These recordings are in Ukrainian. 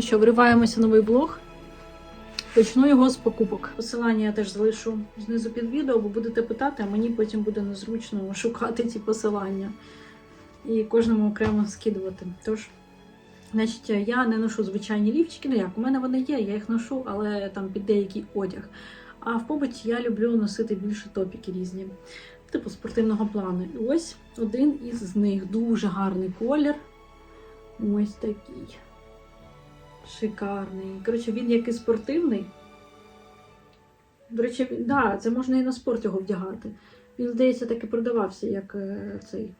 Ну що, вриваємося в новий блог. Почну його з покупок. Посилання я теж залишу знизу під відео, бо будете питати, а мені потім буде незручно шукати ці посилання і кожному окремо скидувати. Тож, значить, я не ношу звичайні лівчики. Ну як, у мене вони є, я їх ношу, але там під деякий одяг. А в побуті я люблю носити більше топіки різні, типу спортивного плану. І ось один із них дуже гарний колір. Ось такий. Шикарний. Коротше, він як і спортивний. До речі, він- да, це можна і на спорт його вдягати. Він, здається, так і продавався, як е, цей,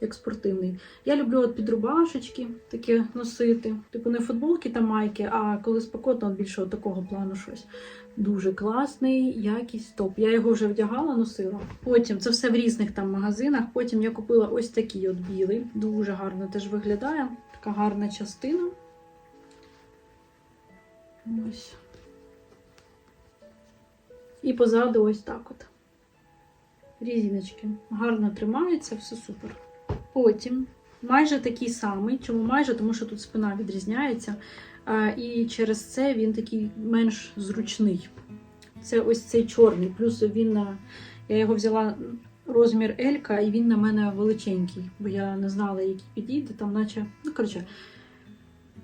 як спортивний. Я люблю от під рубашечки такі носити. Типу не футболки та майки, а коли спекотно, от більше от такого плану щось. Дуже класний, якість топ. Я його вже вдягала, носила. Потім це все в різних там магазинах. Потім я купила ось такий от білий. Дуже гарно теж виглядає. Така гарна частина. Ось. І позаду ось так от. Різіночки. Гарно тримаються, все супер. Потім майже такий самий. Чому майже? Тому що тут спина відрізняється. І через це він такий менш зручний. Це ось цей чорний. Плюс він на. Я його взяла розмір Елька, і він на мене величенький, бо я не знала, який підійде. Там, наче. Ну, коротше,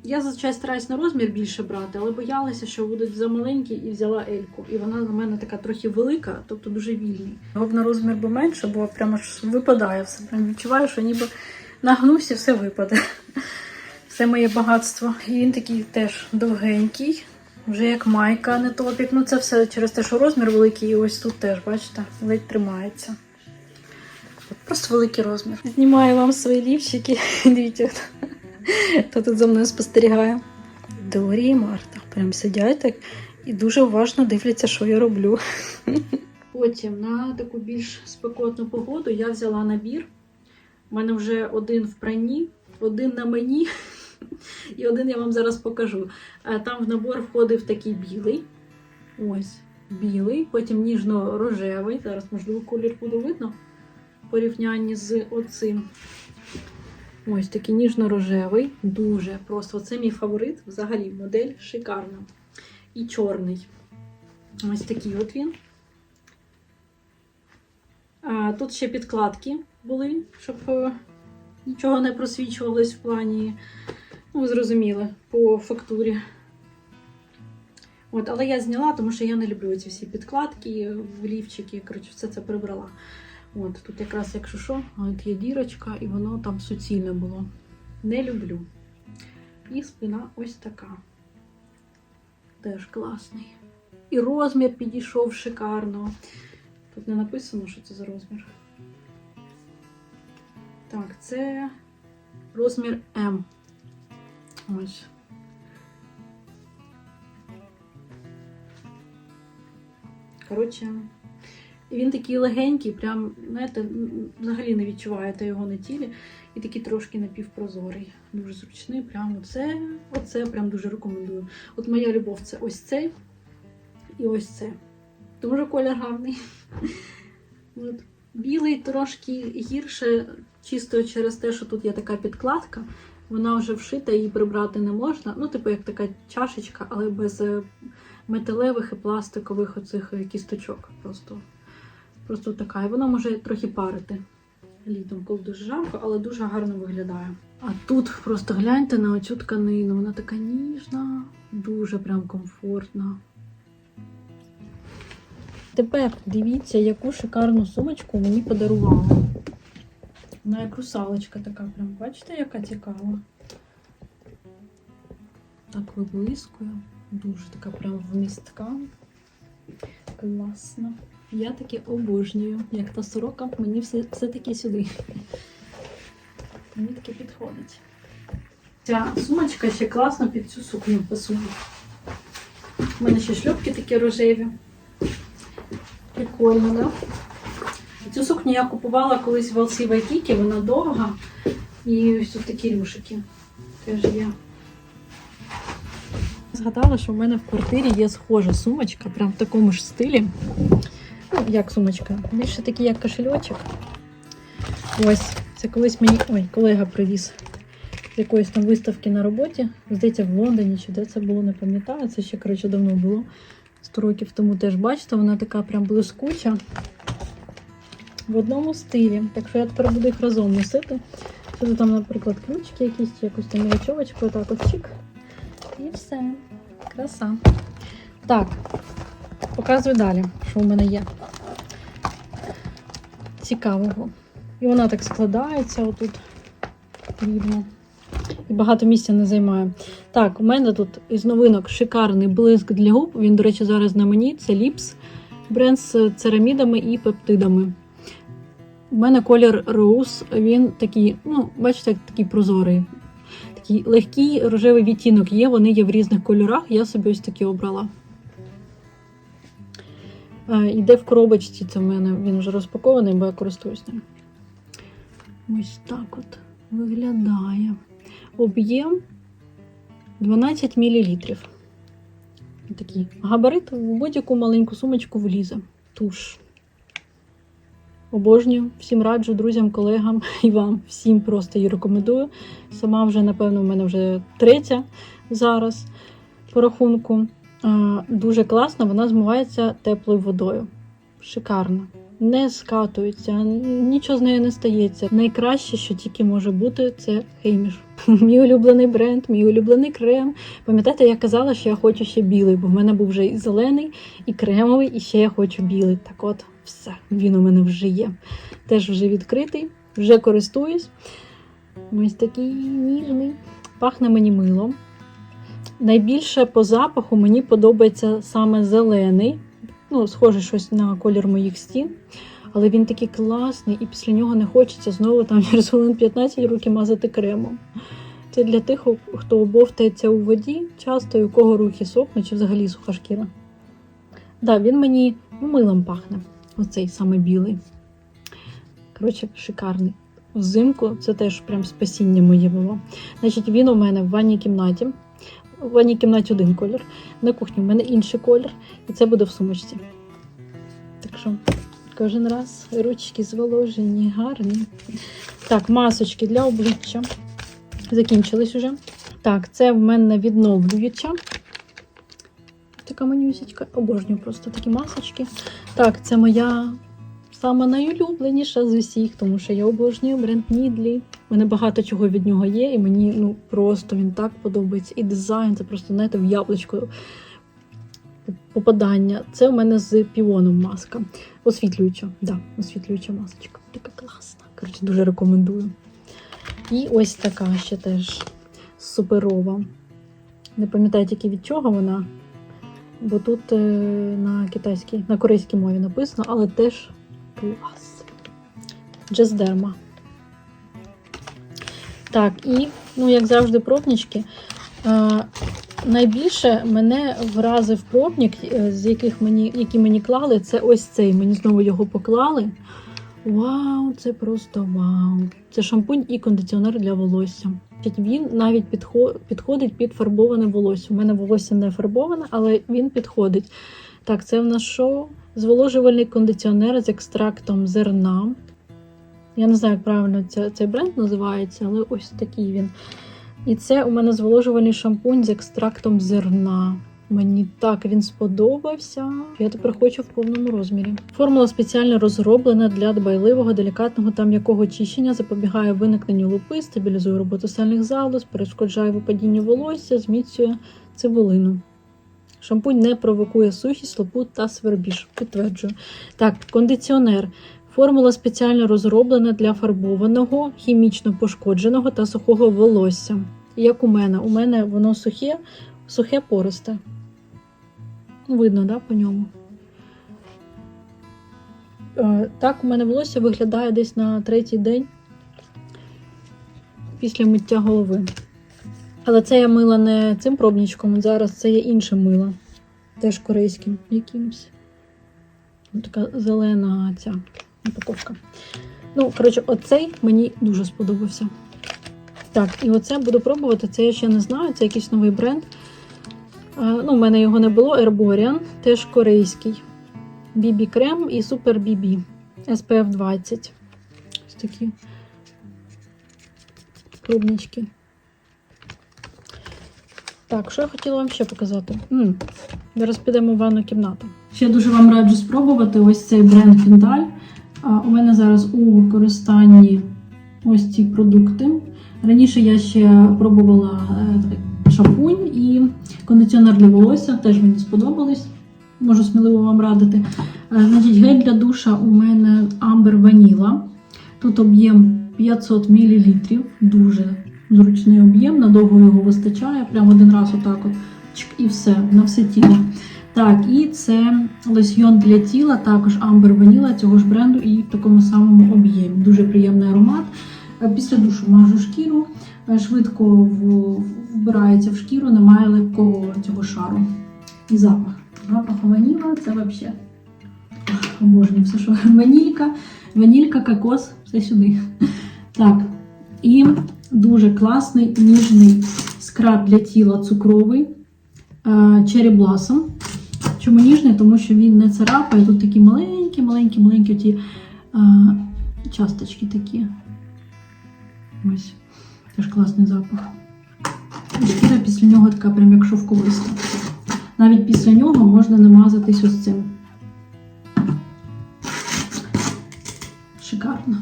я зазвичай стараюсь на розмір більше брати, але боялася, що будуть замаленькі, і взяла Ельку. І вона на мене така трохи велика, тобто дуже вільний. Його б на розмір би менше, бо прямо ж випадає все. Прям відчуваю, що ніби нагнусь і все випаде. Все моє багатство. І він такий теж довгенький, вже як майка, не топік. Ну це все через те, що розмір великий, і ось тут теж, бачите, ледь тримається. Просто великий розмір. Знімаю вам свої лівчики. Дивіться, хто, тут за мною спостерігає. Дорі і Марта. Прям сидять так і дуже уважно дивляться, що я роблю. Потім на таку більш спекотну погоду я взяла набір. У мене вже один в прані, один на мені, і один я вам зараз покажу. Е, Там в набор входив такий білий. Ось, білий, потім ніжно-рожевий. Зараз, можливо, колір буде видно в порівнянні з оцим. Ось такий ніжно-рожевий, дуже просто. Це мій фаворит. Взагалі модель шикарна. І чорний. Ось такий от він. А, тут ще підкладки були, щоб е, нічого не просвічувалось в плані, ну, ви зрозуміли, по фактурі. От, але я зняла, тому що я не люблю ці всі підкладки, в лівчики. Коротше, все це прибрала. От, тут якраз, якщо що, от є дірочка, і воно там суцільне було. Не люблю. І спина ось така. Теж класний. І розмір підійшов шикарно. Тут не написано, що це за розмір. Так, це розмір М. Ось. Коротше, він такий легенький, прям, знаєте, взагалі не відчуваєте його на тілі. І такий трошки напівпрозорий. Дуже зручний. Прям оце, оце прям дуже рекомендую. От моя любов це ось цей і ось це. Дуже колір гарний. От. Білий трошки гірше, чисто через те, що тут є така підкладка. Вона вже вшита, її прибрати не можна. Ну, типу, як така чашечка, але без е, металевих і пластикових оцих е, кісточок. Просто, просто така. І вона може трохи парити літом, коли дуже жарко, але дуже гарно виглядає. А тут просто гляньте на оцю тканину. Вона така ніжна, дуже прям комфортна. Тепер дивіться, яку шикарну сумочку мені подарували. Вона як русалочка така, прям бачите, яка цікава. Так виблискує. Дуже така прям вмістка. Класно. Я таке обожнюю. Як та сорока, мені все, все-таки сюди. Мені таке підходить. Ця сумочка ще класно під цю сукню пасує. У мене ще шльопки такі рожеві. Прикольно, да? Цю сукню я купувала колись в LC Waikiki, вона довга. І ось тут такі рюшики теж є. Згадала, що в мене в квартирі є схожа сумочка, прям в такому ж стилі. Як сумочка? Більше такий, як кошельочок. Ось, це колись мені. Ой, колега привіз. з якоїсь там виставки на роботі. Здається, в Лондоні чи де це було, не пам'ятаю. Це ще, коротше, давно було. 100 років тому теж бачите, вона така прям блискуча. В одному стилі. Так що я тепер буду їх разом носити. Тут там, наприклад, ключики якісь, чи якусь там мілочовочку, отак от чик. І все. Краса. Так, показую далі, що у мене є цікавого. І вона так складається отут рівно. І багато місця не займає. Так, у мене тут із новинок шикарний блиск для губ. Він, до речі, зараз на мені. Це ліпс. Бренд з церамідами і пептидами. У мене колір Rose, він такий, ну, бачите, такий прозорий. Такий легкий рожевий відтінок є, вони є в різних кольорах. Я собі ось такі обрала. Іде в коробочці, це в мене він вже розпакований, бо я користуюсь ним. Ось так от виглядає. Об'єм 12 мл. Такий габарит в будь-яку маленьку сумочку влізе. Туш. Обожнюю, всім раджу друзям, колегам і вам всім просто її рекомендую. Сама вже, напевно, в мене вже третя зараз по рахунку. Дуже класно, вона змивається теплою водою. Шикарно. Не скатується, нічого з нею не стається. Найкраще, що тільки може бути, це хейміш. Мій улюблений бренд, мій улюблений крем. Пам'ятаєте, я казала, що я хочу ще білий, бо в мене був вже і зелений, і кремовий, і ще я хочу білий. Так от, все, він у мене вже є. Теж вже відкритий, вже користуюсь. Ось такий ніжний. Пахне мені милом. Найбільше по запаху мені подобається саме зелений. Ну, схоже щось на колір моїх стін. Але він такий класний, і після нього не хочеться знову там через хвилин 15 руки мазати кремом. Це для тих, хто обовтається у воді, часто і у кого руки сохнуть, чи взагалі суха шкіра. Да, він мені милом пахне. Оцей саме білий. Коротше, шикарний. Взимку це теж прям спасіння моє було. Значить, він у мене в ванній кімнаті. В ванній кімнаті один колір. На кухні в мене інший колір, і це буде в сумочці. Так що кожен раз ручки зволожені, гарні. Так, масочки для обличчя. Закінчились уже. Так, це в мене відновлююча. Така манюсечка. Обожнюю просто такі масочки. Так, це моя сама найулюбленіша з усіх, тому що я обожнюю бренд Нідлі. У мене багато чого від нього є, і мені ну просто він так подобається. І дизайн це просто знаєте, в яблучко попадання. Це у мене з піоном маска. Освітлююча. Да, освітлююча масочка. Така класна. Коротше, дуже рекомендую. І ось така ще теж суперова. Не пам'ятаю тільки від чого вона, бо тут е, на китайській, на корейській мові написано, але теж клас. Джездерма. Так, і, ну, як завжди, пробнички. Е, найбільше мене вразив пробник, е, з яких мені, які мені клали, це ось цей. Мені знову його поклали. Вау, це просто вау! Це шампунь і кондиціонер для волосся. Він навіть підхо- підходить під фарбоване волосся. У мене волосся не фарбоване, але він підходить. Так, це в нас що? Зволожувальний кондиціонер з екстрактом зерна. Я не знаю, як правильно цей бренд називається, але ось такий він. І це у мене зволожувальний шампунь з екстрактом зерна. Мені так він сподобався. Я тепер хочу в повному розмірі. Формула спеціально розроблена для дбайливого, делікатного та м'якого очищення, запобігає виникненню лупи, стабілізує роботу сальних залоз, перешкоджає випадінню волосся, зміцює цибулину. Шампунь не провокує сухість, лупу та свербіж. Підтверджую. Так, кондиціонер. Формула спеціально розроблена для фарбованого, хімічно пошкодженого та сухого волосся. Як у мене. У мене воно сухе, сухе пористе. Видно, да, по ньому. Е, Так, у мене волосся виглядає десь на третій день після миття голови. Але це я мила не цим пробничком, зараз це є інше мило. Теж корейським якимось. Ось Така зелена ця упаковка. Ну, коротше, оцей мені дуже сподобався. Так, і оце буду пробувати. Це я ще не знаю, це якийсь новий бренд. А, ну, У мене його не було. Herborian, теж корейський. BB крем і Super BB SPF 20. Ось такі пробнички. Так, що я хотіла вам ще показати? м Зараз підемо в ванну кімнату. Ще дуже вам раджу спробувати ось цей бренд Піндаль. У мене зараз у використанні ось ці продукти. Раніше я ще пробувала е, шампунь і кондиціонер для волосся, теж мені сподобались. Можу сміливо вам радити. Е, Значить, гель для душа у мене Amber Vanilla. Тут об'єм 500 мл, дуже зручний об'єм, надовго його вистачає. Прямо один раз отак от чик, і все, на все тіло. Так, і це лосьйон для тіла, також Amber Vanilla цього ж бренду і в такому самому об'ємі. Дуже приємний аромат. Е, Після душу мажу шкіру, е, швидко вбирається в шкіру, немає липкого цього шару. І запах. Запах ваніла це взагалі. Обожнюю все, що ванілька, ванілька, кокос, все сюди. Так, і дуже класний ніжний скраб для тіла цукровий е, Cherry Blossom. Чому ніжний? Тому що він не царапає. Тут такі маленькі, маленькі, маленькі ті е, часточки такі. Ось. Теж класний запах. Шкіра після нього така прям як шовковиста. Навіть після нього можна намазатись ось цим. Шикарно.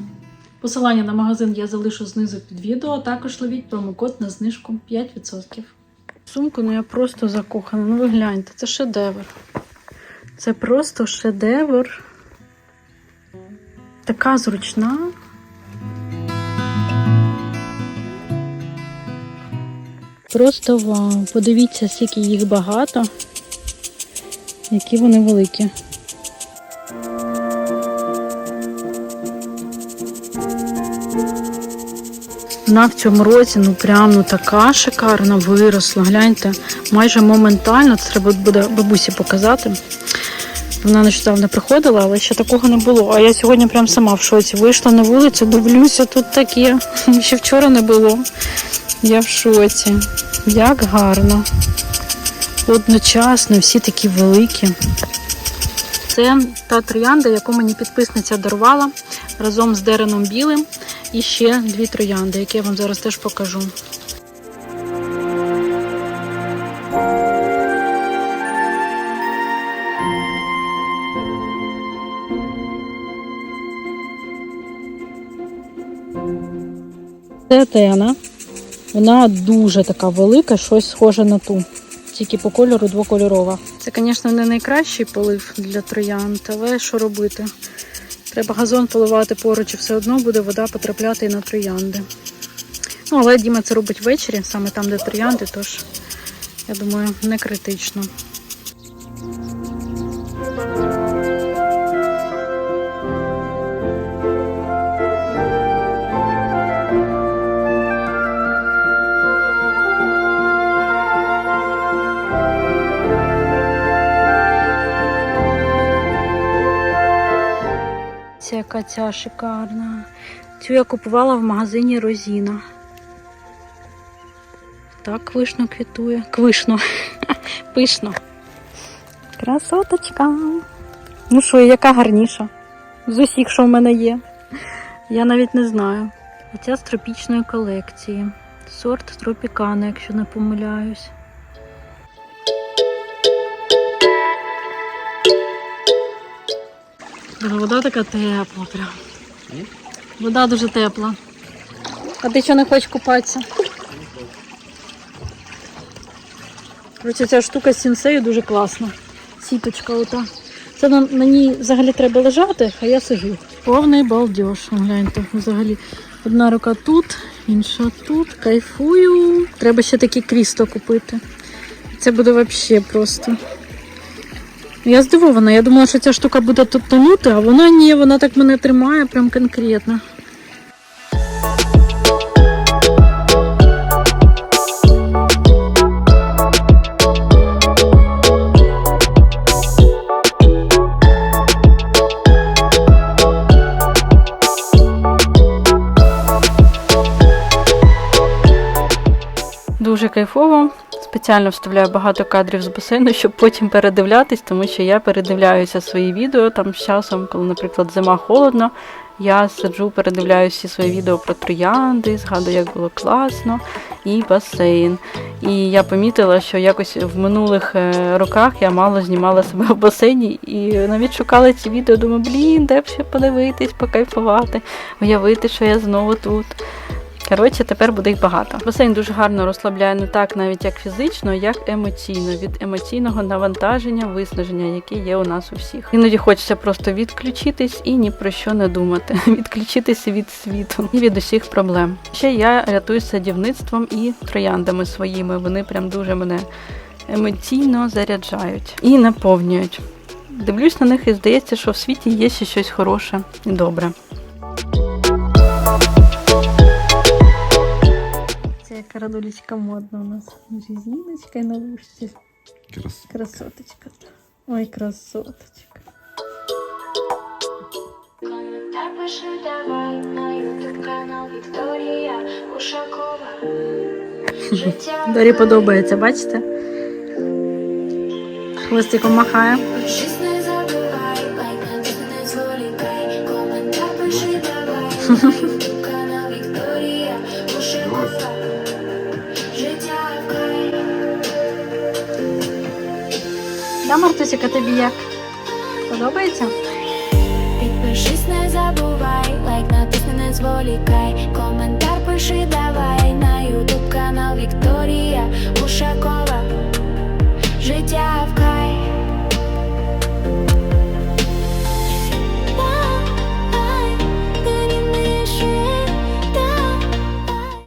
Посилання на магазин я залишу знизу під відео. Також ловіть промокод на знижку 5%. Сумку, ну я просто закохана. Ну ви гляньте, це шедевр. Це просто шедевр. Така зручна. Просто вау. Подивіться, скільки їх багато, які вони великі. Вона в цьому році ну прям ну така шикарна виросла. Гляньте, майже моментально. Це треба буде бабусі показати. Вона нещодавно приходила, але ще такого не було. А я сьогодні прям сама в шоці. Вийшла на вулицю, дивлюся, тут таке. Ще вчора не було. Я в шоці. Як гарно. Одночасно, всі такі великі. Це та троянда, яку мені підписниця дарувала разом з дереном білим. І ще дві троянди, які я вам зараз теж покажу. Це тена. Вона дуже така велика, щось схоже на ту. Тільки по кольору двокольорова. Це, звісно, не найкращий полив для троянд, але що робити? Треба газон поливати поруч і все одно буде вода потрапляти і на троянди. Ну, але Діма це робить ввечері, саме там, де троянди, тож я думаю, не критично. Ця яка ця шикарна. Цю я купувала в магазині Розіна. Так, квишно квітує. Квишно. Пишно. Красоточка. Ну що, яка гарніша? З усіх, що в мене є. Я навіть не знаю. Оця з тропічної колекції. Сорт тропікана, якщо не помиляюсь. Боже, Вода така тепла прям. Вода дуже тепла. А ти що не хочеш купатися? Короче, ця штука з сінсею дуже класна. Сіточка ота. Це на, на ній взагалі треба лежати, а я сижу. Повний балдеж. Гляньте, взагалі. Одна рука тут, інша тут. Кайфую. Треба ще такі крісто купити. Це буде взагалі просто. Я здивована. Я думала, що ця штука буде тонути, а вона ні, вона так мене тримає прям конкретно. Дуже кайфово. Спеціально вставляю багато кадрів з басейну, щоб потім передивлятись, тому що я передивляюся свої відео там з часом, коли, наприклад, зима холодно. я сиджу, передивляю всі свої відео про троянди, згадую, як було класно, і басейн. І я помітила, що якось в минулих е, роках я мало знімала себе в басейні і навіть шукала ці відео. Думаю, блін, де б ще подивитись, покайфувати, уявити, що я знову тут. Коротше, тепер буде їх багато. Басейн дуже гарно розслабляє не так навіть як фізично, як емоційно, від емоційного навантаження, виснаження, яке є у нас у всіх. Іноді хочеться просто відключитись і ні про що не думати, відключитися від світу і від усіх проблем. Ще я рятуюсь садівництвом і трояндами своїми. Вони прям дуже мене емоційно заряджають і наповнюють. Дивлюсь на них і здається, що в світі є ще щось хороше і добре. Яка модна у нас. Резиночка і на вушці. Крас. Красоточка. Ой, красоточка. Коментар пиши давай на ютуб канал Вікторія Ушакова. Життя Дорі подобається, бачите? Хвостиком махає. Щось не забувай, лайк не зволікай. Коментар пиши давай Та Мартусіка тобі як? Подобається? Підпишись, не забувай, лайк натисни, не зволікай. Коментар пиши, давай на ютуб канал Вікторія Ушакова. Життя в